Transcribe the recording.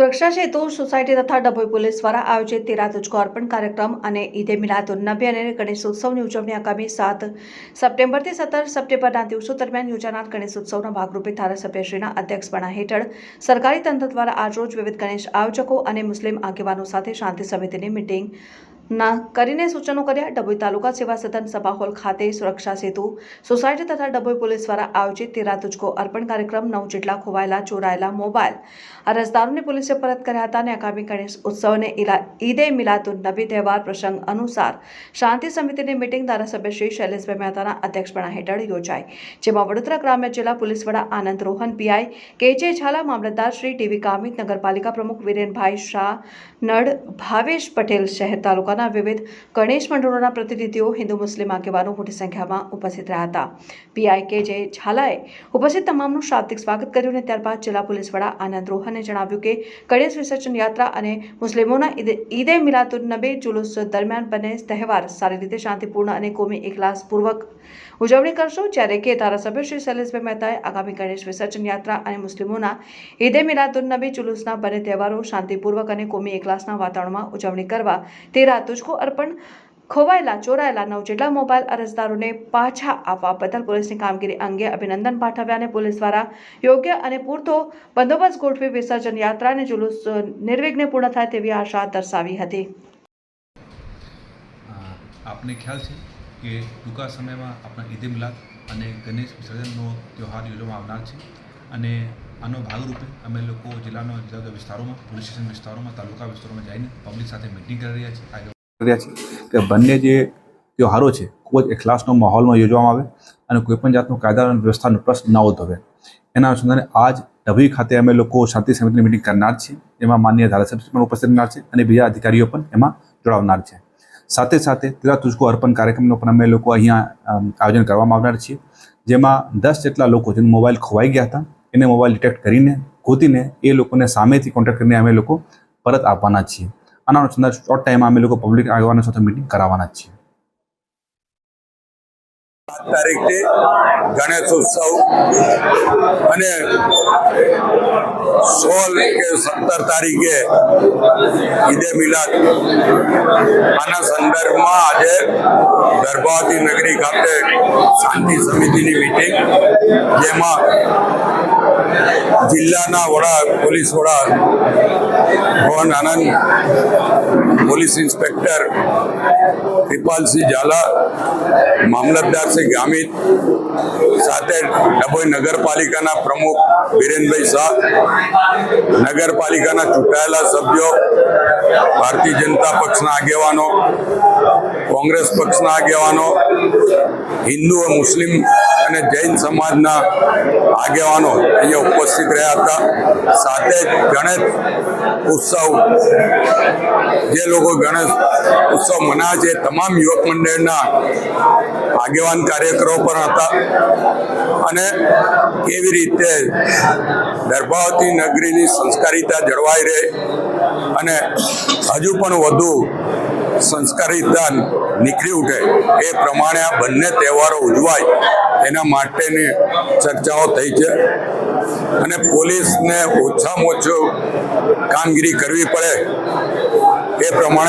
સુરક્ષા સેતુ સોસાયટી તથા ડભોઈ પોલીસ દ્વારા આયોજિત તેરા તુજકો અર્પણ કાર્યક્રમ અને ઈદે મિલાદુન નબી અને ગણેશ ઉત્સવની ઉજવણી આગામી સાત સપ્ટેમ્બરથી સત્તર સપ્ટેમ્બરના દિવસો દરમિયાન યોજાનાર ગણેશ ઉત્સવના ભાગરૂપે ધારાસભ્યશ્રીના અધ્યક્ષપણા હેઠળ સરકારી તંત્ર દ્વારા આજરોજ વિવિધ ગણેશ આયોજકો અને મુસ્લિમ આગેવાનો સાથે શાંતિ સમિતિની મિટિંગ ના કરીને સૂચનો કર્યા. ડભોઈ તાલુકા સેવા સદન સભા હોલ ખાતે સુરક્ષા સેતુ સોસાયટી તથા ડભોઈ પોલીસ દ્વારા આયોજિત તેરા તુજકો અર્પણ કાર્યક્રમ નવ જેટલા ખોવાયેલા, ચોરાયેલા મોબાઈલ અરજદારોને પોલીસે પરત કર્યા હતા અને આગામી ગણેશ ઉત્સવને ઈદે મિલાતુન નબી તહેવાર પ્રસંગ અનુસાર શાંતિ સમિતિની મિટિંગ ધારાસભ્ય શ્રી શૈલેષભાઈ મહેતાના અધ્યક્ષપણા હેઠળ યોજાઈ. જેમાં વડોદરા ગ્રામ્ય જિલ્લા પોલીસ વડા આનંદ Rohan PI, K J Zala મામલતદાર શ્રી ટીવી કામિત નગરપાલિકા પ્રમુખ વિરેનભાઈ શાહ, નડ ભાવેશ પટેલ શહેર તાલુકાના વિવિધ ગણેશ મંડળોના પ્રતિનિધિઓ હિન્દુ મુસ્લિમ આગેવાનો મોટી સંખ્યામાં ઉપસ્થિત રહ્યા હતા. પીઆઈ કે જે ઝાલાએ ઉપસ્થિત તમામનું શાબ્દિક સ્વાગત કર્યું અને ત્યારબાદ જિલ્લા પોલીસ વડા આનંદ રોહને જણાવ્યું કે ગણેશ વિસર્જન યાત્રા અને મુસ્લિમોના ઈદે મિલાતુન નબી જુલુસ દરમિયાન બંને તહેવાર સારી રીતે શાંતિપૂર્ણ અને કોમી એકલાસપૂર્વક ઉજવણી કરશો જ્યારે કે ધારાસભ્ય શ્રી શૈલેષભાઈ મહેતાએ આગામી ગણેશ વિસર્જન યાત્રા અને મુસ્લિમોના ઈદે મિલાદુન નબી જુલુસના બંને તહેવારો શાંતિપૂર્વક અને કોમી એકલાસના વાતાવરણમાં ઉજવણી કરવા તે તેરા તુજકો અર્પણ ખોવાયેલા, ચોરાયેલા નવ જેટલા મોબાઈલ અરજદારોને પાછા આપવા બદલ પોલીસની કામગીરી અંગે અભિનંદન પાઠવ્યા અને પોલીસ દ્વારા યોગ્ય અને પૂરતો બંદોબસ્ત ગોઠવી વિસર્જન યાત્રા જુલુસ નિર્વિઘ્ને પૂર્ણ થાય તેવી આશા દર્શાવી હતી. આપને ખ્યાલ છે કે ટૂંકા સમયમાં આપણા ઈદે મિલાદ અને ગણેશ વિસર્જનનો તહેવાર યોજવામાં આવનાર છે અને આનો ભાગરૂપે અમે લોકો જિલ્લાનો જુદા વિસ્તારોમાં, પોલીસ સ્ટેશન વિસ્તારોમાં, તાલુકા વિસ્તારોમાં જઈને પબ્લિક સાથે મિટિંગ કરી રહ્યા છીએ. રહ્યા છે કે બંને જે તહેવારો છે ખૂબ જ એકલાસનો માહોલમાં યોજવામાં આવે અને કોઈપણ જાતનું કાયદા અને વ્યવસ્થાનો પ્રશ્ન ન ઉદ્ભવે. એના અનુસંધાને આજ ડભોઈ ખાતે અમે લોકો શાંતિ સમિતિની મિટિંગ કરનાર છીએ. એમાં માન્ય ધારાસભ્ય પણ ઉપસ્થિત રહેનાર છે અને બીજા અધિકારીઓ પણ એમાં જોડાવનાર છે. સાથે સાથે તેરા તુજકો અર્પણ કાર્યક્રમનો પણ અમે લોકો અહીંયા આયોજન કરવામાં આવનાર છીએ જેમાં દસ જેટલા લોકો જેનો મોબાઈલ ખોવાઈ ગયા હતા, એને મોબાઈલ ડિટેક્ટ કરીને, ગોતીને એ લોકોને સામેથી કોન્ટેક્ટ કરીને અમે લોકો પરત આપવાના છીએ. આના અનુસંધાન શોર્ટ ટાઈમમાં અમે લોકો પબ્લિક આગેવાનો સાથે મિટિંગ કરાવવાના જ છીએ. સાત ગણેશ ઉત્સવ અને સોળ કે સત્તર તારીખે ઈદે મિલાદ. આના સંદર્ભમાં આજે ગર્ભાવતી નગરી ખાતે શાંતિ સમિતિની મિટિંગ જેમાં જિલ્લાના વડા પોલીસ વડા ભવન આનંદ પોલીસ ઇન્સ્પેક્ટર કૃપાલસિંહ ઝાલા મામલતદાર શ્રી ગામિત, સાથે ડભોઈ નગરપાલિકાના પ્રમુખ વિરેનભાઈ શાહ, નગરપાલિકાના ચૂંટાયેલા સભ્યો, ભારતીય જનતા પક્ષના આગેવાનો, કોંગ્રેસ પક્ષના આગેવાનો, હિન્દુ મુસ્લિમ અને જૈન સમાજના આગેવાનો અહીંયા ઉપસ્થિત રહ્યા હતા. સાથે ગણેશ ઉત્સવ, જે લોકો ગણેશ ઉત્સવ મનાવે છે તમામ યુવક મંડળના આગેવાન કાર્યકરો પણ હતા. અને કેવી રીતે ગર્ભાવતી નગરીની સંસ્કારિતા જળવાઈ રહે અને હજુ પણ વધુ સંસ્કારિતા નીકળી ઉઠે એ પ્રમાણે આ બંને તહેવારો ઉજવાય એના માટેની ચર્ચાઓ થઈ છે. અને પોલીસને ઓછામાં ઓછું કામગીરી કરવી પડે એ પ્રમાણે